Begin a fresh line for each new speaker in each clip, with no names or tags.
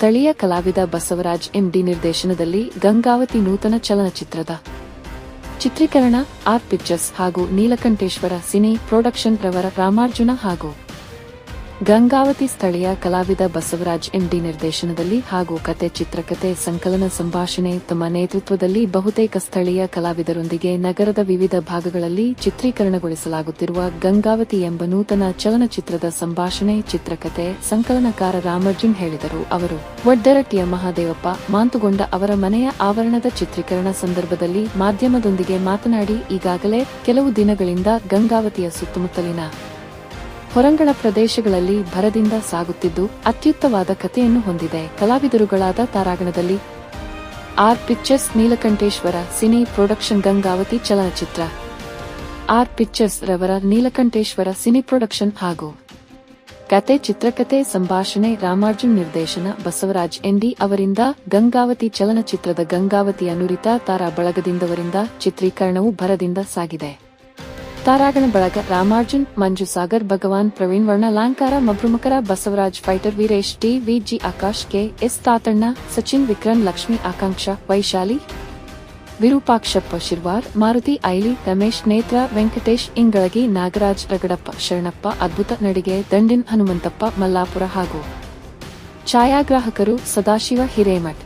ಸ್ಥಳೀಯ ಕಲಾವಿದ ಬಸವರಾಜ್ ಎಂಡಿ ನಿರ್ದೇಶನದಲ್ಲಿ ಗಂಗಾವತಿ ನೂತನ ಚಲನಚಿತ್ರದ ಚಿತ್ರೀಕರಣ ಆರ್ ಪಿಕ್ಚರ್ಸ್ ಹಾಗೂ ನೀಲಕಂಠೇಶ್ವರ ಸಿನಿ ಪ್ರೊಡಕ್ಷನ್ ರವರ ರಾಮಾರ್ಜುನ ಹಾಗೂ ಗಂಗಾವತಿ ಸ್ಥಳೀಯ ಕಲಾವಿದ ಬಸವರಾಜ್ ಎಂಡಿ ನಿರ್ದೇಶನದಲ್ಲಿ ಹಾಗೂ ಕತೆ ಚಿತ್ರಕತೆ ಸಂಕಲನ ಸಂಭಾಷಣೆ ತಮ್ಮ ನೇತೃತ್ವದಲ್ಲಿ ಬಹುತೇಕ ಸ್ಥಳೀಯ ಕಲಾವಿದರೊಂದಿಗೆ ನಗರದ ವಿವಿಧ ಭಾಗಗಳಲ್ಲಿ ಚಿತ್ರೀಕರಣಗೊಳಿಸಲಾಗುತ್ತಿರುವ ಗಂಗಾವತಿ ಎಂಬ ನೂತನ ಚಲನಚಿತ್ರದ ಸಂಭಾಷಣೆ ಚಿತ್ರಕತೆ ಸಂಕಲನಕಾರ ರಾಮರ್ಜುನ್ ಹೇಳಿದರು. ಅವರು ಒಡ್ಡರಟ್ಟಿಯ ಮಹಾದೇವಪ್ಪ, ಮಾಂತುಗೊಂಡ ಅವರ ಮನೆಯ ಆವರಣದ ಚಿತ್ರೀಕರಣ ಸಂದರ್ಭದಲ್ಲಿ ಮಾಧ್ಯಮದೊಂದಿಗೆ ಮಾತನಾಡಿ ಈಗಾಗಲೇ ಕೆಲವು ದಿನಗಳಿಂದ ಗಂಗಾವತಿಯ ಸುತ್ತಮುತ್ತಲಿನ ಹೊರಂಗಣ ಪ್ರದೇಶಗಳಲ್ಲಿ ಭರದಿಂದ ಸಾಗುತ್ತಿದ್ದು ಅತ್ಯುತ್ತವಾದ ಕಥೆಯನ್ನು ಹೊಂದಿದೆ. ಕಲಾವಿದರುಗಳಾದ ತಾರಾಗಣದಲ್ಲಿ R pictures Neelakanteshwara, cine production Gangavathi ಚಲನಚಿತ್ರ. ಆರ್ ಪಿಕ್ಚರ್ಸ್ ರವರ ನೀಲಕಂಠೇಶ್ವರ ಸಿನಿ ಪ್ರೊಡಕ್ಷನ್ ಹಾಗೂ ಕತೆ ಚಿತ್ರಕತೆ ಸಂಭಾಷಣೆ ರಾಮಾರ್ಜುನ್ ನಿರ್ದೇಶನ ಬಸವರಾಜ್ ಎನ್ಡಿ ಅವರಿಂದ ಗಂಗಾವತಿ ಚಲನಚಿತ್ರದ ಗಂಗಾವತಿಯ ನುರಿತ ತಾರಾ ಬಳಗದಿಂದವರಿಂದ ಚಿತ್ರೀಕರಣವು ಭರದಿಂದ ಸಾಗಿದೆ. ತಾರಾಗಣ ಬಳಗ ರಾಮಾರ್ಜುನ್, ಮಂಜು ಸಾಗರ್, ಭಗವಾನ್ ಪ್ರವೀಣ್, ವರ್ಣ ಲಾಂಕಾರ ಮಬ್ರುಮಕರ Basavaraj, fighter Veeresh, T Viji Akash, K S Tatanna, Sachin Vikram, Lakshmi Akanksha, Vaishali, Virupakshappa Shirvar, Maruti ಐಲಿ, Ramesh, Netra, Venkatesh, Ingalagi, Nagaraj, ರಗಡಪ್ಪ Sharanappa, ಅದ್ಭುತ ನಡಿಗೆ, ದಂಡಿನ್ ಹನುಮಂತಪ್ಪ, ಮಲ್ಲಾಪುರ ಹಾಗೂ ಛಾಯಾಗ್ರಾಹಕರು ಸದಾಶಿವ ಹಿರೇಮಠ್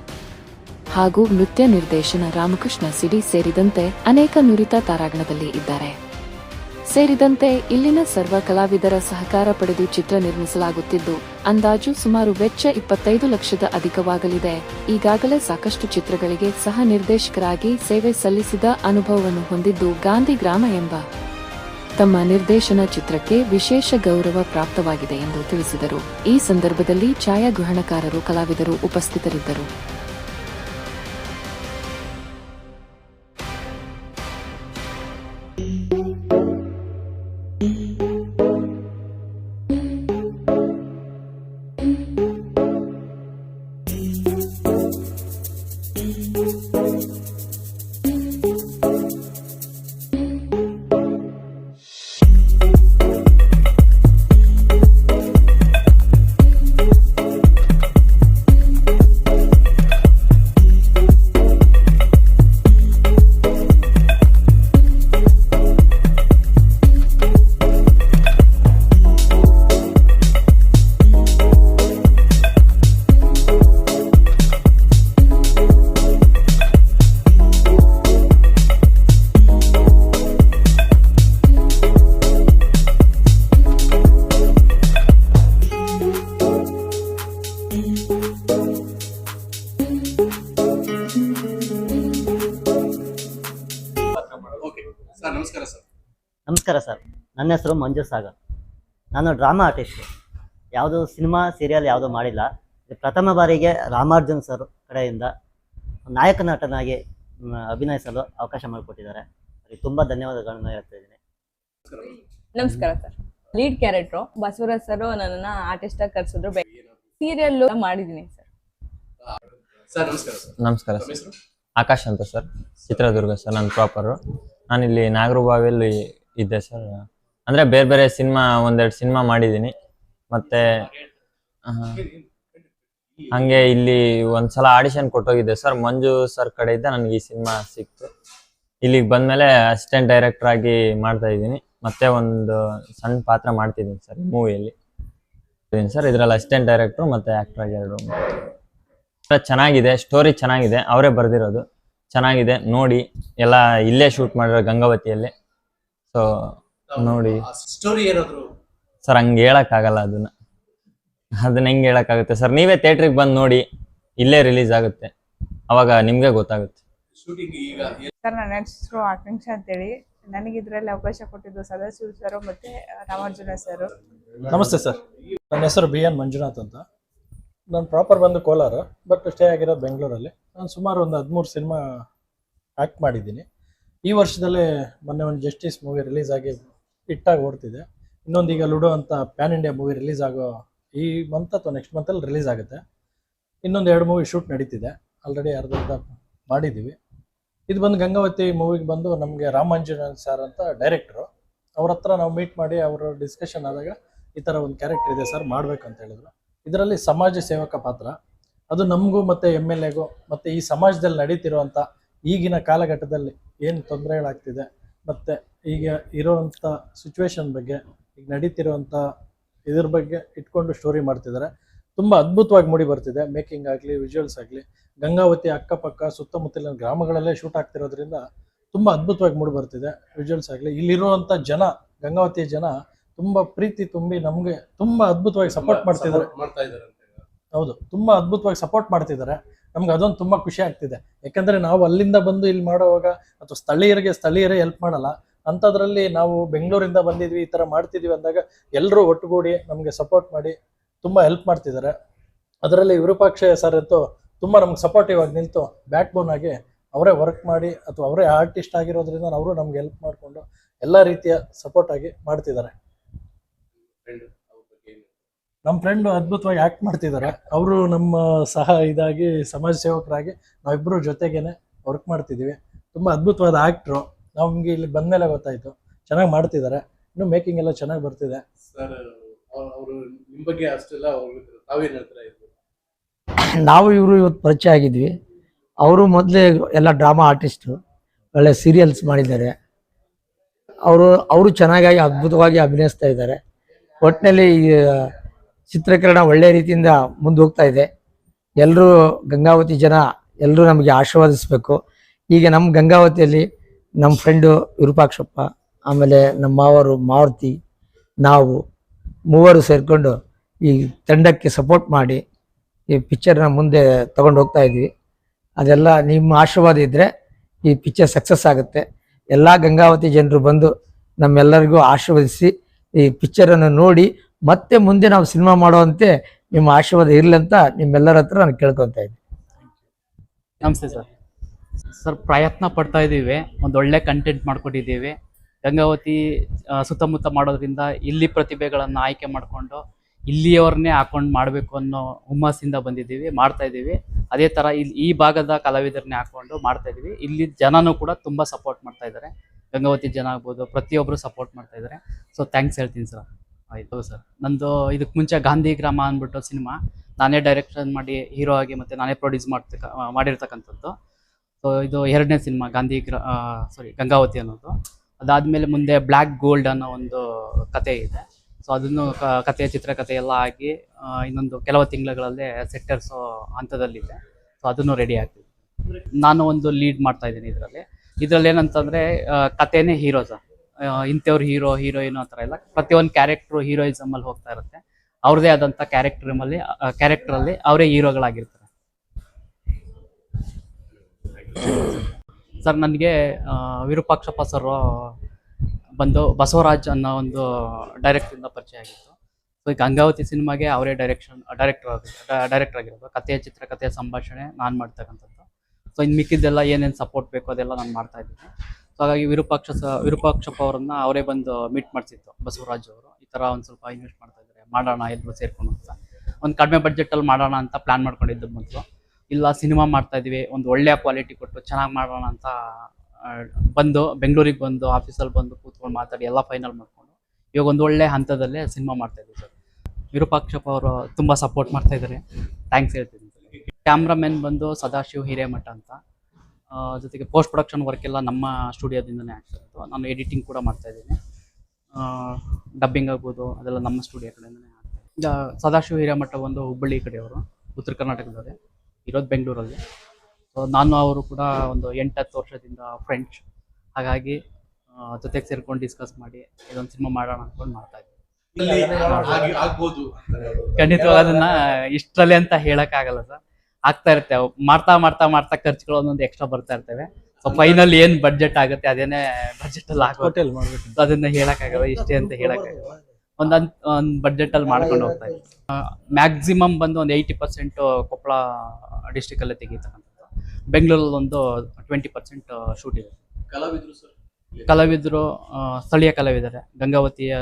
ಹಾಗೂ ನೃತ್ಯ ನಿರ್ದೇಶನ ರಾಮಕೃಷ್ಣ ಸಿಡಿ ಸೇರಿದಂತೆ ಅನೇಕ ನುರಿತ ತಾರಾಗಣದಲ್ಲಿ ಇದ್ದಾರೆ. ಸೇರಿದಂತೆ ಇಲ್ಲಿನ ಸರ್ವ ಕಲಾವಿದರ ಸಹಕಾರ ಪಡೆದು ಚಿತ್ರ ನಿರ್ಮಿಸಲಾಗುತ್ತಿದ್ದು, ಅಂದಾಜು ಸುಮಾರು ವೆಚ್ಚ ಇಪ್ಪತ್ತೈದು ಲಕ್ಷದ ಅಧಿಕವಾಗಲಿದೆ. ಈಗಾಗಲೇ ಸಾಕಷ್ಟು ಚಿತ್ರಗಳಿಗೆ ಸಹ ನಿರ್ದೇಶಕರಾಗಿ ಸೇವೆ ಸಲ್ಲಿಸಿದ ಅನುಭವವನ್ನು ಹೊಂದಿದ್ದು ಗಾಂಧಿ ಗ್ರಾಮ ಎಂಬ ತಮ್ಮ ನಿರ್ದೇಶನ ಚಿತ್ರಕ್ಕೆ ವಿಶೇಷ ಗೌರವ ಪ್ರಾಪ್ತವಾಗಿದೆ ಎಂದು ತಿಳಿಸಿದರು. ಈ ಸಂದರ್ಭದಲ್ಲಿ ಛಾಯಾಗ್ರಹಣಕಾರರು, ಕಲಾವಿದರು ಉಪಸ್ಥಿತರಿದ್ದರು.
ನನ್ನ ಹೆಸರು ಮಂಜು ಸಾಗರ್. ನಾನು ಡ್ರಾಮಾ ಆರ್ಟಿಸ್ಟ್. ಯಾವುದು ಸಿನಿಮಾ ಸೀರಿಯಲ್ ಯಾವುದು ಮಾಡಿಲ್ಲ. ಇದು ಪ್ರಥಮ ಬಾರಿಗೆ ರಾಮಾರ್ಜುನ್ ಸರ್ ಕಡೆಯಿಂದ ನಾಯಕ ನಟನಾಗಿ ಅಭಿನಯಿಸಲು ಅವಕಾಶ ಮಾಡಿಕೊಟ್ಟಿದ್ದಾರೆ. ಅವರಿಗೆ ತುಂಬ ಧನ್ಯವಾದಗಳನ್ನು ಹೇಳ್ತಾ ಇದ್ದೀನಿ.
ನಮಸ್ಕಾರ sir. Lead character Basavaraj sir ನನ್ನನ್ನು ಆರ್ಟಿಸ್ಟ್ ಆಗಿ ಕರ್ಸಿದ್ರು. ಸೀರಿಯಲ್ ಮಾಡಿದ್ದೀನಿ ಸರ್.
ಸರ್ ನಮಸ್ಕಾರ ಸರ್.
ನಮಸ್ಕಾರ ಸರ್. ಆಕಾಶ್ ಅಂತ ಸರ್. ಚಿತ್ರದುರ್ಗ ಸರ್ ನನ್ನ ಪ್ರಾಪರು. ನಾನಿಲ್ಲಿ ನಾಗರಬಾವಿಯಲ್ಲಿ ಇದ್ದೆ ಸರ್. ಅಂದರೆ ಬೇರೆ ಬೇರೆ ಸಿನಿಮಾ, ಒಂದೆರಡು ಸಿನಿಮಾ ಮಾಡಿದ್ದೀನಿ. ಮತ್ತೆ ಹಂಗೆ ಇಲ್ಲಿ ಒಂದ್ಸಲ ಆಡಿಷನ್ ಕೊಟ್ಟೋಗಿದ್ದೆ. ಸರ್, ಮಂಜು ಸರ್ ಕಡೆಯಿಂದ ನನಗೆ ಈ ಸಿನಿಮಾ ಸಿಕ್ತು. ಇಲ್ಲಿಗೆ ಬಂದ್ಮೇಲೆ ಅಸಿಸ್ಟೆಂಟ್ ಡೈರೆಕ್ಟರ್ ಆಗಿ ಮಾಡ್ತಾ ಇದ್ದೀನಿ. ಮತ್ತೆ ಒಂದು ಸಣ್ಣ ಪಾತ್ರ ಮಾಡ್ತಿದ್ದೀನಿ ಸರ್ ಮೂವಿಯಲ್ಲಿ ಸರ್, ಇದರಲ್ಲಿ ಅಸಿಸ್ಟೆಂಟ್ ಡೈರೆಕ್ಟ್ರು ಮತ್ತೆ ಆಕ್ಟರ್ ಆಗಿ ಎರಡು ಚೆನ್ನಾಗಿದೆ ಸ್ಟೋರಿ ಚೆನ್ನಾಗಿದೆ, ಅವರೇ ಬರೆದಿರೋದು. ಚೆನ್ನಾಗಿದೆ, ನೋಡಿ, ಎಲ್ಲ ಇಲ್ಲೇ ಶೂಟ್ ಮಾಡಿರೋ ಗಂಗಾವತಿಯಲ್ಲಿ. ಸೊ ನೋಡಿ.
ಸ್ಟೋರಿ ಏನಾದ್ರು?
ಸರ್ ಹಂಗೆ ಹೇಳಕ್ಕಾಗಲ್ಲ ಅದನ್ನ. ಅದನ್ನ ಹೆಂಗೆ ಹೇಳಕ್ಕಾಗುತ್ತೆ? ಸರ್ ನೀವೇ ಥಿಯೇಟ್ರಿಗೆ ಬಂದು ನೋಡಿ ಇಲ್ಲೇ ರಿಲೀಸ್ ಆಗುತ್ತೆ. ಅವಾಗ ನಿಮಗೆ ಗೊತ್ತಾಗುತ್ತೆ.
ಶೂಟಿಂಗ್ ಈಗ
ಸರ್ ನನ್ನ ಹೆಸರು ಆಕಾಂಕ್ಷ ಅಂತೇಳಿ. ನನಗೆ ಇದರಲ್ಲಿ ಅವಕಾಶ ಕೊಟ್ಟಿದ್ದು ಸದಾಶಿವ ಸರ್ ಮತ್ತೆ ರಾಮಾರ್ಜುನ ಸರ್.
ನಮಸ್ತೆ ಸರ್. ನನ್ನ ಹೆಸರು ಬಿ ಎನ್ ಮಂಜುನಾಥ್ ಅಂತ. ನಾನು ಪ್ರಾಪರ್ ಬಂದು ಕೋಲಾರ ಬಟ್ ಸ್ಟೇ ಆಗಿರೋದು ಬೆಂಗಳೂರಲ್ಲಿ. ನಾನು ಸುಮಾರು ಒಂದು ಹದಿಮೂರು ಸಿನಿಮಾ ಆ್ಯಕ್ಟ್ ಮಾಡಿದ್ದೀನಿ. ಈ ವರ್ಷದಲ್ಲೇ ಮೊನ್ನೆ ಒಂದು ಜಸ್ಟಿಸ್ ಮೂವಿ ರಿಲೀಸ್ ಆಗಿ ಹಿಟ್ಟಾಗಿ ಓಡ್ತಿದೆ. ಇನ್ನೊಂದು ಈಗ ಲುಡೋ ಅಂತ ಪ್ಯಾನ್ ಇಂಡಿಯಾ ಮೂವಿ ರಿಲೀಸ್ ಆಗೋ ಈ ಮಂತ್ ಅಥವಾ ನೆಕ್ಸ್ಟ್ ಮಂತಲ್ಲಿ ರಿಲೀಸ್ ಆಗುತ್ತೆ. ಇನ್ನೊಂದು ಎರಡು ಮೂವಿ ಶೂಟ್ ನಡೀತಿದೆ. ಆಲ್ರೆಡಿ ಅರ್ಧ ಮಾಡಿದ್ದೀವಿ. ಇದು ಬಂದು ಗಂಗಾವತಿ ಮೂವಿಗೆ ಬಂದು ನಮಗೆ ರಾಮಾಂಜನ ಸರ್ ಅಂತ ಡೈರೆಕ್ಟ್ರು ಅವ್ರ ಹತ್ರ ನಾವು ಮೀಟ್ ಮಾಡಿ ಅವರು ಡಿಸ್ಕಷನ್ ಆದಾಗ ಈ ಥರ ಒಂದು ಕ್ಯಾರೆಕ್ಟರ್ ಇದೆ ಸರ್ ಮಾಡಬೇಕು ಅಂತ ಹೇಳಿದ್ರು. ಇದರಲ್ಲಿ ಸಮಾಜ ಸೇವಕ ಪಾತ್ರ. ಅದು ನಮಗೂ ಮತ್ತು ಎಂ ಎಲ್ ಎಗೂ ಮತ್ತು ಈ ಸಮಾಜದಲ್ಲಿ ನಡೀತಿರುವಂಥ ಈಗಿನ ಕಾಲಘಟ್ಟದಲ್ಲಿ ಏನು ತೊಂದರೆಗಳಾಗ್ತಿದೆ, ಮತ್ತು ಈಗ ಇರೋವಂಥ ಸಿಚುವೇಶನ್ ಬಗ್ಗೆ ಈಗ ನಡೀತಿರುವಂಥ ಇದ್ರ ಬಗ್ಗೆ ಇಟ್ಕೊಂಡು ಸ್ಟೋರಿ ಮಾಡ್ತಿದ್ದಾರೆ ತುಂಬ ಅದ್ಭುತವಾಗಿ ಮೂಡಿ ಬರ್ತಿದೆ. ಮೇಕಿಂಗ್ ಆಗಲಿ ವಿಜುವಲ್ಸ್ ಆಗಲಿ. ಗಂಗಾವತಿ ಅಕ್ಕಪಕ್ಕ ಸುತ್ತಮುತ್ತಲಿನ ಗ್ರಾಮಗಳಲ್ಲೇ ಶೂಟ್ ಆಗ್ತಿರೋದ್ರಿಂದ ತುಂಬ ಅದ್ಭುತವಾಗಿ ಮೂಡಿ ಬರ್ತಿದೆ. ವಿಜುವಲ್ಸ್ ಆಗಲಿ. ಇಲ್ಲಿರುವಂಥ ಜನ ಗಂಗಾವತಿಯ ಜನ ತುಂಬ ಪ್ರೀತಿ ತುಂಬಿ ನಮಗೆ ತುಂಬ ಅದ್ಭುತವಾಗಿ ಸಪೋರ್ಟ್ ಮಾಡ್ತಿದ್ದಾರೆ ಹೌದು. ತುಂಬಾ ಅದ್ಭುತವಾಗಿ ಸಪೋರ್ಟ್ ಮಾಡ್ತಿದ್ದಾರೆ ನಮ್ಗೆ ಅದೊಂದು ತುಂಬ ಖುಷಿ ಆಗ್ತಿದೆ. ಯಾಕಂದ್ರೆ ನಾವು ಅಲ್ಲಿಂದ ಬಂದು ಇಲ್ಲಿ ಮಾಡೋವಾಗ ಅಥವಾ ಸ್ಥಳೀಯರಿಗೆ ಸ್ಥಳೀಯರೇ ಹೆಲ್ಪ್ ಮಾಡಲ್ಲ. ಅಂಥದ್ರಲ್ಲಿ ನಾವು ಬೆಂಗಳೂರಿಂದ ಬಂದಿದ್ವಿ, ಈ ತರ ಮಾಡ್ತಿದ್ವಿ ಅಂದಾಗ ಎಲ್ಲರೂ ಒಟ್ಟುಗೂಡಿ ನಮಗೆ ಸಪೋರ್ಟ್ ಮಾಡಿ ತುಂಬಾ ಹೆಲ್ಪ್ ಮಾಡ್ತಿದ್ದಾರೆ ಅದರಲ್ಲಿ ವಿರೂಪಾಕ್ಷಯ ಸರ್ ಅಂತೂ ತುಂಬಾ ನಮ್ಗೆ ಸಪೋರ್ಟಿವ್ ಆಗಿ ನಿಂತು ಬ್ಯಾಕ್ ಬೋನ್ ಆಗಿ ಅವರೇ ವರ್ಕ್ ಮಾಡಿ ಅಥವಾ ಅವರೇ ಆರ್ಟಿಸ್ಟ್ ಆಗಿರೋದ್ರಿಂದ ಅವರು ನಮ್ಗೆ ಹೆಲ್ಪ್ ಮಾಡಿಕೊಂಡು ಎಲ್ಲ ರೀತಿಯ ಸಪೋರ್ಟ್ ಆಗಿ ಮಾಡ್ತಿದ್ದಾರೆ ನಮ್ಮ ಫ್ರೆಂಡ್ ಅದ್ಭುತವಾಗಿ ಆಕ್ಟ್ ಮಾಡ್ತಿದ್ದಾರೆ ಅವರು ನಮ್ಮ ಸಹ ಇದಾಗಿ ಸಮಾಜ ಸೇವಕರಾಗಿ ನಾವಿಬ್ಬರು ಜೊತೆಗೇನೆ ವರ್ಕ್ ಮಾಡ್ತಿದ್ದೀವಿ ತುಂಬ ಅದ್ಭುತವಾದ ಆಕ್ಟ್ರು ನಮ್ಗೆ ಇಲ್ಲಿ ಬಂದ್ಮೇಲೆ ಗೊತ್ತಾಯ್ತು. ಚೆನ್ನಾಗಿ ಮಾಡ್ತಿದ್ದಾರೆ ಇನ್ನು ಮೇಕಿಂಗ್ ಎಲ್ಲ ಚೆನ್ನಾಗಿ ಬರ್ತಿದೆ.
ಸರ್ ಅವರು ನಿಮ್ ಬಗ್ಗೆ ಅಷ್ಟೆಲ್ಲ ಅವ್ರು ತಾವೇನ್ ಹೇಳ್ತೀರಾ
ನಾವು ಇವರು ಇವತ್ತು ಪರಿಚಯ ಆಗಿದ್ವಿ. ಅವರು ಮೊದಲೇ ಎಲ್ಲ ಡ್ರಾಮಾ ಆರ್ಟಿಸ್ಟು ಒಳ್ಳೆ ಸೀರಿಯಲ್ಸ್ ಮಾಡಿದ್ದಾರೆ. ಅವರು ಅವರು ಚೆನ್ನಾಗಿ ಅದ್ಭುತವಾಗಿ ಅಭಿನಯಿಸ್ತಾ ಇದ್ದಾರೆ. ಒಟ್ಟಿನಲ್ಲಿ ಈ ಚಿತ್ರೀಕರಣ ಒಳ್ಳೆ ರೀತಿಯಿಂದ ಮುಂದೆ ಹೋಗ್ತಾ ಇದೆ. ಎಲ್ಲರೂ ಗಂಗಾವತಿ ಜನ ಎಲ್ಲರೂ ನಮಗೆ ಆಶೀರ್ವಾದಿಸ್ಬೇಕು. ಈಗ ನಮ್ಮ ಗಂಗಾವತಿಯಲ್ಲಿ ನಮ್ಮ ಫ್ರೆಂಡು ವಿರೂಪಾಕ್ಷಪ್ಪ, ಆಮೇಲೆ ನಮ್ಮ ಮಾವರು ಮಾರುತಿ, ನಾವು ಮೂವರು ಸೇರಿಕೊಂಡು ಈ ತಂಡಕ್ಕೆ ಸಪೋರ್ಟ್ ಮಾಡಿ ಈ ಪಿಕ್ಚರ್ನ ಮುಂದೆ ತೊಗೊಂಡು ಹೋಗ್ತಾ ಇದ್ವಿ. ಅದೆಲ್ಲ ನಿಮ್ಮ ಆಶೀರ್ವಾದ ಇದ್ದರೆ ಈ ಪಿಕ್ಚರ್ ಸಕ್ಸಸ್ ಆಗುತ್ತೆ. ಎಲ್ಲ ಗಂಗಾವತಿ ಜನರು ಬಂದು ನಮ್ಮೆಲ್ಲರಿಗೂ ಆಶೀರ್ವದಿಸಿ ಈ ಪಿಕ್ಚರನ್ನು ನೋಡಿ ಮತ್ತೆ ಮುಂದೆ ನಾವು ಸಿನಿಮಾ ಮಾಡುವಂತೆ ನಿಮ್ಮ ಆಶೀರ್ವಾದ ಇರಲಿ ಅಂತ ನಿಮ್ಮೆಲ್ಲರ ಹತ್ರ ನಾನು ಕೇಳ್ಕೊತಾ ಇದ್ದೀನಿ.
ನಮಸ್ತೆ ಸರ್. ಸರ್, ಪ್ರಯತ್ನ ಪಡ್ತಾ ಇದ್ದೀವಿ. ಒಂದು ಒಳ್ಳೆ ಕಂಟೆಂಟ್ ಮಾಡ್ಕೊಂಡಿದ್ದೀವಿ. ಗಂಗಾವತಿ ಸುತ್ತಮುತ್ತ ಮಾಡೋದ್ರಿಂದ ಇಲ್ಲಿ ಪ್ರತಿಭೆಗಳನ್ನು ಆಯ್ಕೆ ಮಾಡಿಕೊಂಡು ಇಲ್ಲಿಯವ್ರನ್ನೇ ಹಾಕೊಂಡು ಮಾಡಬೇಕು ಅನ್ನೋ ಹುಮ್ಮಸ್ಸಿಂದ ಬಂದಿದ್ದೀವಿ, ಮಾಡ್ತಾ ಇದ್ದೀವಿ. ಅದೇ ಥರ ಇಲ್ಲಿ ಈ ಭಾಗದ ಕಲಾವಿದರನ್ನೇ ಹಾಕೊಂಡು ಮಾಡ್ತಾ ಇದ್ದೀವಿ. ಇಲ್ಲಿ ಜನನೂ ಕೂಡ ತುಂಬ ಸಪೋರ್ಟ್ ಮಾಡ್ತಾ ಇದ್ದಾರೆ. ಗಂಗಾವತಿ ಜನ ಆಗ್ಬೋದು ಪ್ರತಿಯೊಬ್ಬರು ಸಪೋರ್ಟ್ ಮಾಡ್ತಾ ಇದ್ದಾರೆ. ಸೊ ಥ್ಯಾಂಕ್ಸ್ ಹೇಳ್ತೀನಿ ಸರ್. ಆಯಿತು ಸರ್. ನಂದು ಇದಕ್ಕೆ ಮುಂಚೆ ಗಾಂಧಿ ಗ್ರಾಮ ಅಂದ್ಬಿಟ್ಟು ಸಿನಿಮಾ. ನಾನೇ ಡೈರೆಕ್ಷನ್ ಮಾಡಿ ಹೀರೋ ಆಗಿ ಮತ್ತು ನಾನೇ ಪ್ರೊಡ್ಯೂಸ್ ಮಾಡ್ತಕ್ಕ, ಮಾಡಿರ್ತಕ್ಕಂಥದ್ದು. ಸೊ ಇದು ಎರಡನೇ ಸಿನಿಮಾ, ಗಾಂಧಿ ಸಾರಿ ಗಂಗಾವತಿ ಅನ್ನೋದು. ಅದಾದಮೇಲೆ ಮುಂದೆ ಬ್ಲ್ಯಾಕ್ ಗೋಲ್ಡ್ ಅನ್ನೋ ಒಂದು ಕತೆ ಇದೆ. ಸೊ ಅದನ್ನು ಕ- ಕತೆ ಚಿತ್ರಕಥೆ ಎಲ್ಲ ಆಗಿ ಇನ್ನೊಂದು ಕೆಲವು ತಿಂಗಳುಗಳಲ್ಲೇ ಸೆಟ್ಟರ್ಸ್ ಹಂತದಲ್ಲಿದೆ. ಸೊ ಅದನ್ನು ರೆಡಿ ಆಗ್ತಿದೆ. ನಾನು ಒಂದು ಲೀಡ್ ಮಾಡ್ತಾ ಇದ್ದೀನಿ ಇದರಲ್ಲಿ. ಇದರಲ್ಲಿ ಏನಂತಂದ್ರೆ ಕಥೆನೇ ಹೀರೋ ಸರ್ ಇಂಥವ್ರು ಹೀರೋ ಹೀರೋಯಿನ್ ಆ ಥರ ಎಲ್ಲ. ಪ್ರತಿಯೊಂದು ಕ್ಯಾರೆಕ್ಟ್ರು ಹೀರೋಯಿಸಮಲ್ಲಿ ಹೋಗ್ತಾ ಇರುತ್ತೆ. ಅವ್ರದೇ ಆದಂಥ ಕ್ಯಾರೆಕ್ಟರ್ಮಲ್ಲಿ ಕ್ಯಾರೆಕ್ಟ್ರಲ್ಲಿ ಅವರೇ ಹೀರೋಗಳಾಗಿರ್ತಾರೆ ಸರ್, ನನಗೆ ವಿರೂಪಾಕ್ಷಪ್ಪ ಸರ್ ಬಂದು ಬಸವರಾಜ್ ಅನ್ನೋ ಒಂದು ಡೈರೆಕ್ಟ್ರಿಂದ ಪರಿಚಯ ಆಗಿತ್ತು ಸೊ ಈ ಗಂಗಾವತಿ ಸಿನಿಮಾಗೆ ಅವರೇ ಡೈರೆಕ್ಷನ್ ಡೈರೆಕ್ಟರ್ ಡೈರೆಕ್ಟರ್ ಆಗಿರೋದು. ಕಥೆಯ ಚಿತ್ರಕಥೆಯ ಸಂಭಾಷಣೆ ನಾನು ಮಾಡ್ತಕ್ಕಂಥದ್ದು. ಸೊ ಇನ್ನು ಮಿಕ್ಕಿದ್ದೆಲ್ಲ ಏನೇನು ಸಪೋರ್ಟ್ ಬೇಕೋ ಅದೆಲ್ಲ ನಾನು ಮಾಡ್ತಾ ಇದ್ದೀನಿ. ಸೊ ಹಾಗಾಗಿ ವಿರೂಪಾಕ್ಷ ವಿರೂಪಾಕ್ಷಪ್ಪ ಅವರನ್ನ ಅವರೇ ಬಂದು ಮೀಟ್ ಮಾಡಿಸಿತ್ತು ಬಸವರಾಜ್ ಅವರು. ಈ ಥರ ಒಂದು ಸ್ವಲ್ಪ ಇನ್ವೆಸ್ಟ್ ಮಾಡ್ತಾ ಇದ್ದಾರೆ. ಮಾಡೋಣ ಎಲ್ಲರೂ ಸೇರ್ಕೊಂಡು ಅಂತ. ಒಂದು ಕಡಿಮೆ ಬಡ್ಜೆಟಲ್ಲಿ ಮಾಡೋಣ ಅಂತ ಪ್ಲ್ಯಾನ್ ಮಾಡ್ಕೊಂಡಿದ್ದು ಮೊದಲು. ಇಲ್ಲ ಸಿನಿಮಾ ಮಾಡ್ತಾ ಇದೀವಿ ಒಂದು ಒಳ್ಳೆಯ ಕ್ವಾಲಿಟಿ ಕೊಟ್ಟು ಚೆನ್ನಾಗಿ ಮಾಡೋಣ ಅಂತ ಬಂದು ಬೆಂಗಳೂರಿಗೆ ಬಂದು ಆಫೀಸಲ್ಲಿ ಬಂದು ಕೂತ್ಕೊಂಡು ಮಾತಾಡಿ ಎಲ್ಲ ಫೈನಲ್ ಮಾಡಿಕೊಂಡು, ಇವಾಗ ಒಂದು ಒಳ್ಳೆ ಹಂತದಲ್ಲೇ ಸಿನಿಮಾ ಮಾಡ್ತಾ ಇದ್ದೀವಿ ಸರ್. ವಿರೂಪಾಕ್ಷಪ್ಪ ಅವರು ತುಂಬ ಸಪೋರ್ಟ್ ಮಾಡ್ತಾ ಇದ್ದಾರೆ. ಥ್ಯಾಂಕ್ಸ್ ಹೇಳ್ತೀನಿ ಕ್ಯಾಮ್ರಾಮನ್ ಬಂದು ಸದಾಶಿವ್ ಹಿರೇಮಠ ಅಂತ. ಜೊತೆಗೆ ಪೋಸ್ಟ್ ಪ್ರೊಡಕ್ಷನ್ ವರ್ಕ್ ಎಲ್ಲ ನಮ್ಮ ಸ್ಟುಡಿಯೋದಿಂದನೇ ಆಗ್ತಾ ನಾನು ಎಡಿಟಿಂಗ್ ಕೂಡ ಮಾಡ್ತಾ ಇದ್ದೀನಿ. ಡಬ್ಬಿಂಗ್ ಆಗ್ಬೋದು, ಅದೆಲ್ಲ ನಮ್ಮ ಸ್ಟುಡಿಯೋ ಕಡೆಯಿಂದನೇ ಸದಾಶಿವ ಹಿರೇಮಠ ಒಂದು ಹುಬ್ಬಳ್ಳಿ ಕಡೆಯವರು, ಉತ್ತರ ಕರ್ನಾಟಕದವರೇ. ಇರೋದು ಬೆಂಗಳೂರಲ್ಲಿ. ಸೊ ನಾನು ಅವರು ಕೂಡ ಒಂದು ಎಂಟತ್ತು ವರ್ಷದಿಂದ ಫ್ರೆಂಡ್ಸ್ ಹಾಗಾಗಿ ಜೊತೆಗೆ ಸೇರ್ಕೊಂಡು ಡಿಸ್ಕಸ್ ಮಾಡಿ ಇದೊಂದು ಸಿನಿಮಾ ಮಾಡೋಣ ಅಂದ್ಕೊಂಡು ಮಾಡ್ತಾ ಇದ್ದೀವಿ ಖಂಡಿತವಾಗ ಅದನ್ನ ಇಷ್ಟರಲ್ಲಿ ಅಂತ ಹೇಳಕ್ಕಾಗಲ್ಲ ಸರ್. ಆಗ್ತಾ ಇರ್ತೇವೆ ಮಾಡ್ತಾ ಮಾಡ್ತಾ ಮಾಡ್ತಾ ಖರ್ಚುಗಳು ಒಂದೊಂದು ಎಕ್ಸ್ಟ್ರಾ ಬರ್ತಾ ಇರ್ತವೆ. ಸೊ ಫೈನಲ್ ಏನ್ ಬಡ್ಜೆಟ್ ಆಗುತ್ತೆ ಅದೇನೇ ಬಡ್ಜೆಟ್ ಅಲ್ಲಿ
ಹಾಕೋಟೆಲ್
ಅದನ್ನ ಹೇಳಕ್ಕಾಗಲ್ಲ ಇಷ್ಟೇ ಅಂತ ಹೇಳಕ್ಕಾಗಲ್ಲ ಒಂದ್ ಒಂದ್ ಒಂದ್ ಬಡ್ಜೆಟ್ ಅಲ್ಲಿ ಮಾಡ್ಕೊಂಡು ಹೋಗ್ತಾ ಇದ್ದೀವಿ ಮ್ಯಾಕ್ಸಿಮಮ್ ಬಂದು ಒಂದು ಏಯ್ಟಿ ಪರ್ಸೆಂಟ್ ಕೊಪ್ಪಳ ಡಿಸ್ಟಿಕ್ ಅಲ್ಲೇ ತೆಗಿತಕ್ಕಂಥದ್ದು. ಬೆಂಗಳೂರಲ್ಲಿ ಒಂದು ಟ್ವೆಂಟಿ ಪರ್ಸೆಂಟ್ ಶೂಟ್ ಇದೆ.
ಕಲಾವಿದ್ರು ಸರ್?
ಕಲಾವಿದರು ಸ್ಥಳೀಯ ಕಲಾವಿದರೆ. ಗಂಗಾವತಿಯ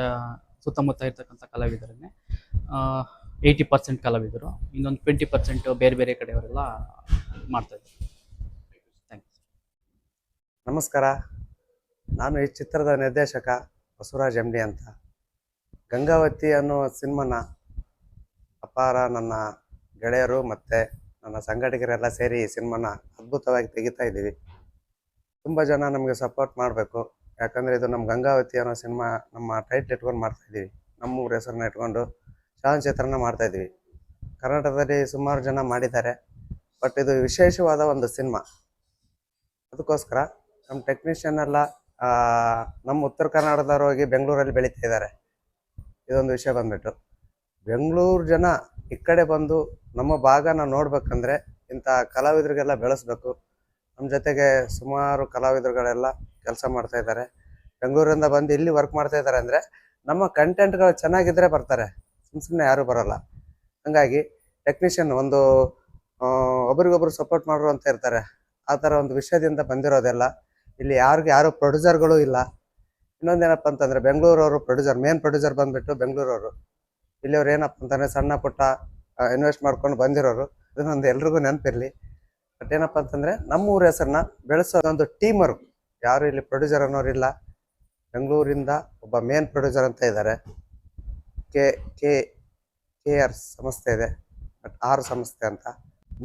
ಸುತ್ತಮುತ್ತ ಇರ್ತಕ್ಕಂಥ ಕಲಾವಿದರನ್ನೇ ಏಯ್ಟಿ ಪರ್ಸೆಂಟ್ ಕಲಾವಿದರು. ಇನ್ನೊಂದು ಟ್ವೆಂಟಿ ಪರ್ಸೆಂಟ್ ಬೇರೆ ಬೇರೆ ಕಡೆಯವರೆಲ್ಲ ಮಾಡ್ತಾ ಇದ್ದಾರೆ.
ನಮಸ್ಕಾರ. ನಾನು ಈ ಚಿತ್ರದ ನಿರ್ದೇಶಕ ಬಸವರಾಜ್ ಎಂ ಡಿ ಅಂತ. ಗಂಗಾವತಿ ಅನ್ನೋ ಸಿನಿಮಾನ ಅಪಾರ ನನ್ನ ಗೆಳೆಯರು ಮತ್ತು ನನ್ನ ಸಂಘಟಕರೆಲ್ಲ ಸೇರಿ ಈ ಸಿನಿಮಾನ ಅದ್ಭುತವಾಗಿ ತೆಗಿತಾ ಇದ್ದೀವಿ. ತುಂಬ ಜನ ನಮಗೆ ಸಪೋರ್ಟ್ ಮಾಡಬೇಕು. ಯಾಕಂದರೆ ಇದು ನಮ್ಮ ಗಂಗಾವತಿ ಅನ್ನೋ ಸಿನಿಮಾ ನಮ್ಮ ಟೈಟ್ಲ್ ಇಟ್ಕೊಂಡು ಮಾಡ್ತಾ ನಮ್ಮೂರ ಹೆಸರನ್ನ ಇಟ್ಕೊಂಡು ಚಲನಚಿತ್ರನ ಮಾಡ್ತಾ ಇದ್ದೀವಿ. ಕರ್ನಾಟಕದಲ್ಲಿ ಸುಮಾರು ಜನ ಮಾಡಿದ್ದಾರೆ. ಬಟ್ ಇದು ವಿಶೇಷವಾದ ಒಂದು ಸಿನಿಮಾ. ಅದಕ್ಕೋಸ್ಕರ ನಮ್ಮ ಟೆಕ್ನಿಷಿಯನ್ ಎಲ್ಲ ನಮ್ಮ ಉತ್ತರ ಕರ್ನಾಟಕದವ್ರು ಹೋಗಿ ಬೆಂಗಳೂರಲ್ಲಿ ಬೆಳೀತಾ ಇದ್ದಾರೆ. ಇದೊಂದು ವಿಷಯ ಬಂದ್ಬಿಟ್ಟು, ಬೆಂಗಳೂರು ಜನ ಈ ಕಡೆ ಬಂದು ನಮ್ಮ ಭಾಗನ ನೋಡ್ಬೇಕಂದ್ರೆ ಇಂಥ ಕಲಾವಿದರಿಗೆಲ್ಲ ಬೆಳೆಸ್ಬೇಕು. ನಮ್ಮ ಜೊತೆಗೆ ಸುಮಾರು ಕಲಾವಿದರುಗಳೆಲ್ಲ ಕೆಲಸ ಮಾಡ್ತಾ ಇದ್ದಾರೆ. ಬೆಂಗಳೂರಿಂದ ಬಂದು ಇಲ್ಲಿ ವರ್ಕ್ ಮಾಡ್ತಾ ಇದ್ದಾರೆ ಅಂದರೆ ನಮ್ಮ ಕಂಟೆಂಟ್ಗಳು ಚೆನ್ನಾಗಿದ್ದರೆ ಬರ್ತಾರೆ. ಸುಮ್ಮ ಸುಮ್ಮನೆ ಯಾರೂ ಬರೋಲ್ಲ. ಹಂಗಾಗಿ ಟೆಕ್ನಿಷಿಯನ್ ಒಂದು ಒಬ್ರಿಗೊಬ್ರು ಸಪೋರ್ಟ್ ಮಾಡೋರು ಅಂತ ಇರ್ತಾರೆ. ಆ ಥರ ಒಂದು ವಿಷಯದಿಂದ ಬಂದಿರೋದೆಲ್ಲ, ಇಲ್ಲಿ ಯಾರಿಗೆ ಯಾರು ಪ್ರೊಡ್ಯೂಸರ್ಗಳು ಇಲ್ಲ. ಇನ್ನೊಂದೇನಪ್ಪ ಅಂತಂದ್ರೆ ಬೆಂಗಳೂರವರು ಪ್ರೊಡ್ಯೂಸರ್ ಮೇನ್ ಪ್ರೊಡ್ಯೂಸರ್ ಬಂದ್ಬಿಟ್ಟು ಬೆಂಗಳೂರವರು. ಇಲ್ಲಿಯವ್ರು ಏನಪ್ಪ ಅಂತಂದ್ರೆ ಸಣ್ಣ ಪುಟ್ಟ ಇನ್ವೆಸ್ಟ್ ಮಾಡ್ಕೊಂಡು ಬಂದಿರೋರು. ಇದನ್ನೊಂದು ಎಲ್ರಿಗೂ ನೆನಪಿರಲಿ. ಬಟ್ ಏನಪ್ಪ ಅಂತಂದ್ರೆ ನಮ್ಮ ಊರ ಹೆಸರನ್ನ ಬೆಳೆಸೋದೊಂದು ಟೀಮ್ ವರ್ಕ್ ಯಾರು ಇಲ್ಲಿ ಪ್ರೊಡ್ಯೂಸರ್ ಅನ್ನೋರು ಇಲ್ಲ ಬೆಂಗಳೂರಿಂದ ಒಬ್ಬ ಮೇನ್ ಪ್ರೊಡ್ಯೂಸರ್ ಅಂತ ಇದ್ದಾರೆ ಕೆ ಕೆ ಕೆ ಆರ್ ಸಂಸ್ಥೆ ಇದೆ. ಬಟ್ ಆರು ಸಂಸ್ಥೆ ಅಂತ.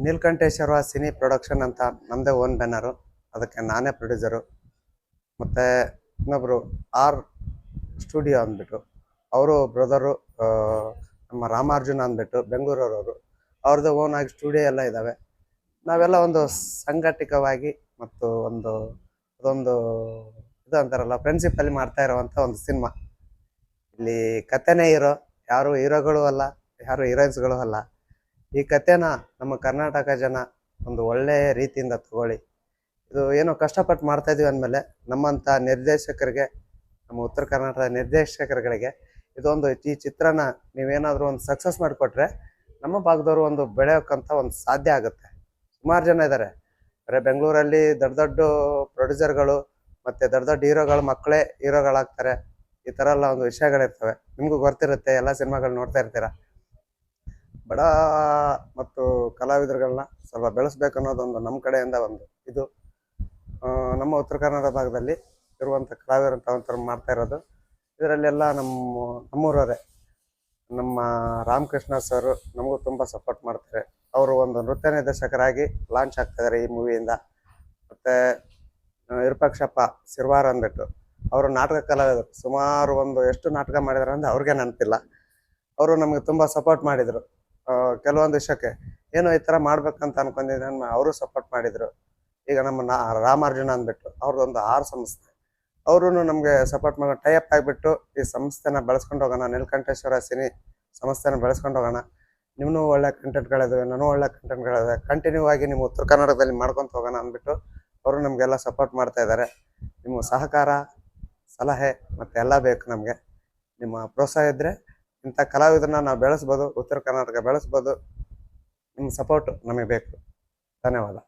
ನೀಲ್ಕಂಠೇಶ್ವರ ಸಿನಿ ಪ್ರೊಡಕ್ಷನ್ ಅಂತ ನಮ್ಮದೇ ಓನ್ ಬ್ಯಾನರು ಅದಕ್ಕೆ ನಾನೇ ಪ್ರೊಡ್ಯೂಸರು ಮತ್ತು ಇನ್ನೊಬ್ಬರು ಆರ್ ಸ್ಟುಡಿಯೋ ಅಂದ್ಬಿಟ್ಟು, ಅವರು ಬ್ರದರು ನಮ್ಮ ರಾಮಾರ್ಜುನ ಅಂದ್ಬಿಟ್ಟು ಬೆಂಗಳೂರವರು ಅವ್ರದ್ದು ಓನ್ ಆಗಿ ಸ್ಟುಡಿಯೋ ಎಲ್ಲ ಇದ್ದಾವೆ ನಾವೆಲ್ಲ ಒಂದು ಸಂಘಟಿಕವಾಗಿ ಮತ್ತು ಒಂದು, ಅದೊಂದು ಇದು ಅಂತಾರಲ್ಲ ಫ್ರೆಂಡ್ಶಿಪ್ಪಲ್ಲಿ ಮಾಡ್ತಾ ಇರೋವಂಥ ಒಂದು ಸಿನಿಮಾ. ಇಲ್ಲಿ ಕತೆನೇ ಇರೋ ಯಾರು ಹೀರೋಗಳು ಅಲ್ಲ, ಯಾರು ಹೀರೋಯಿನ್ಸ್ಗಳು ಅಲ್ಲ. ಈ ಕತೆನ ನಮ್ಮ ಕರ್ನಾಟಕ ಜನ ಒಂದು ಒಳ್ಳೆಯ ರೀತಿಯಿಂದ ತಗೊಳ್ಳಿ. ಇದು ಏನೋ ಕಷ್ಟಪಟ್ಟು ಮಾಡ್ತಾ ಇದೀವಿ ಅಂದಮೇಲೆ ನಮ್ಮಂಥ ನಿರ್ದೇಶಕರಿಗೆ, ನಮ್ಮ ಉತ್ತರ ಕರ್ನಾಟಕದ ನಿರ್ದೇಶಕರುಗಳಿಗೆ ಇದೊಂದು ಈ ಚಿತ್ರನ ನೀವೇನಾದರೂ ಒಂದು ಸಕ್ಸಸ್ ಮಾಡಿಕೊಟ್ರೆ ನಮ್ಮ ಭಾಗದವರು ಒಂದು ಬೆಳೆಯೋಕ್ಕಂಥ ಒಂದು ಸಾಧ್ಯ ಆಗುತ್ತೆ. ಸುಮಾರು ಜನ ಇದ್ದಾರೆ ಬರೀ ಬೆಂಗಳೂರಲ್ಲಿ ದೊಡ್ಡ ದೊಡ್ಡ ಪ್ರೊಡ್ಯೂಸರ್ಗಳು ಮತ್ತು ದೊಡ್ಡ ದೊಡ್ಡ ಹೀರೋಗಳ, ಮಕ್ಕಳೇ ಹೀರೋಗಳಾಗ್ತಾರೆ. ಈ ಥರ ಎಲ್ಲ ಒಂದು ವಿಷಯಗಳಿರ್ತವೆ. ನಿಮಗೂ ಗೊತ್ತಿರುತ್ತೆ, ಎಲ್ಲ ಸಿನಿಮಾಗಳು ನೋಡ್ತಾ ಇರ್ತೀರ? ಬಡ ಮತ್ತು ಕಲಾವಿದರುಗಳನ್ನ ಸ್ವಲ್ಪ ಬೆಳೆಸ್ಬೇಕು ಅನ್ನೋದೊಂದು ನಮ್ಮ ಕಡೆಯಿಂದ ಒಂದು ಇದು. ನಮ್ಮ ಉತ್ತರ ಕರ್ನಾಟಕ ಭಾಗದಲ್ಲಿ ಇರುವಂಥ ಕಲಾವಿದರು ಅಂತ ಒಂಥರ ಮಾಡ್ತಾ ಇರೋದು. ಇದರಲ್ಲೆಲ್ಲ ನಮ್ಮ, ನಮ್ಮೂರವರೇ, ನಮ್ಮ ರಾಮಕೃಷ್ಣ ಸರ್ ನಮಗೂ ತುಂಬ ಸಪೋರ್ಟ್ ಮಾಡ್ತಾರೆ. ಅವರು ಒಂದು ನೃತ್ಯ ನಿರ್ದೇಶಕರಾಗಿ ಲಾಂಚ್ ಆಗ್ತಾ ಇದ್ದಾರೆ ಈ ಮೂವಿಯಿಂದ ಮತ್ತು ವಿರೂಪಾಕ್ಷಪ್ಪ ಸಿರ್ವಾರ ಅಂದ್ಬಿಟ್ಟು, ಅವರು ನಾಟಕ ಕಲಾವಿದರು. ಸುಮಾರು ಒಂದು ಎಷ್ಟು ನಾಟಕ ಮಾಡಿದಾರೆ ಅಂದರೆ ಅವ್ರಿಗೆ ನೆನಪಿಲ್ಲ. ಅವರು ನಮಗೆ ತುಂಬ ಸಪೋರ್ಟ್ ಮಾಡಿದರು. ಕೆಲವೊಂದು ವಿಷಯಕ್ಕೆ, ಏನೋ ಈ ಥರ ಮಾಡ್ಬೇಕಂತ ಅನ್ಕೊಂಡಿದ್ರೆ ಅವರು ಸಪೋರ್ಟ್ ಮಾಡಿದರು. ಈಗ ನಮ್ಮ ರಾಮಾರ್ಜುನ ಅಂದ್ಬಿಟ್ಟು, ಅವ್ರದ್ದೊಂದು ಆರು ಸಂಸ್ಥೆ. ಅವರು ನಮಗೆ ಸಪೋರ್ಟ್ ಮಾಡೋ ಟೈಅಪ್ ಆಗಿಬಿಟ್ಟು ಈ ಸಂಸ್ಥೆನ ಬೆಳೆಸ್ಕೊಂಡು ಹೋಗೋಣ. ನೀಲಕಂಠೇಶ್ವರ ಸಿನಿ ಸಂಸ್ಥೆನ ಬೆಳೆಸ್ಕೊಂಡು ಹೋಗೋಣ. ನಿಮ್ಮೂ ಒಳ್ಳೆ ಕಂಟೆಂಟ್ಗಳಿದಾವೆ ನಾನು ಒಳ್ಳೆ ಕಂಟೆಂಟ್ಗಳಿದೆ ಕಂಟಿನ್ಯೂ ಆಗಿ ನಿಮ್ಮ ಉತ್ತರ ಕನ್ನಡದಲ್ಲಿ ಮಾಡ್ಕೊತ ಹೋಗೋಣ ಅಂದ್ಬಿಟ್ಟು ಅವರು ನಮಗೆಲ್ಲ ಸಪೋರ್ಟ್ ಮಾಡ್ತಾ ಇದ್ದಾರೆ. ನಿಮ್ಮ ಸಹಕಾರ, ಸಲಹೆ ಮತ್ತು ಎಲ್ಲ ಬೇಕು ನಮಗೆ. ನಿಮ್ಮ ಪ್ರೋತ್ಸಾಹ ಇದ್ದರೆ ಇಂಥ ಕಲಾವಿದರನ್ನ ನಾವು ಬೆಳೆಸ್ಬೋದು, ಉತ್ತರ ಕರ್ನಾಟಕ ಬೆಳೆಸ್ಬೋದು. ನಿಮ್ಮ ಸಪೋರ್ಟ್ ನಮಗೆ ಬೇಕು. ಧನ್ಯವಾದ.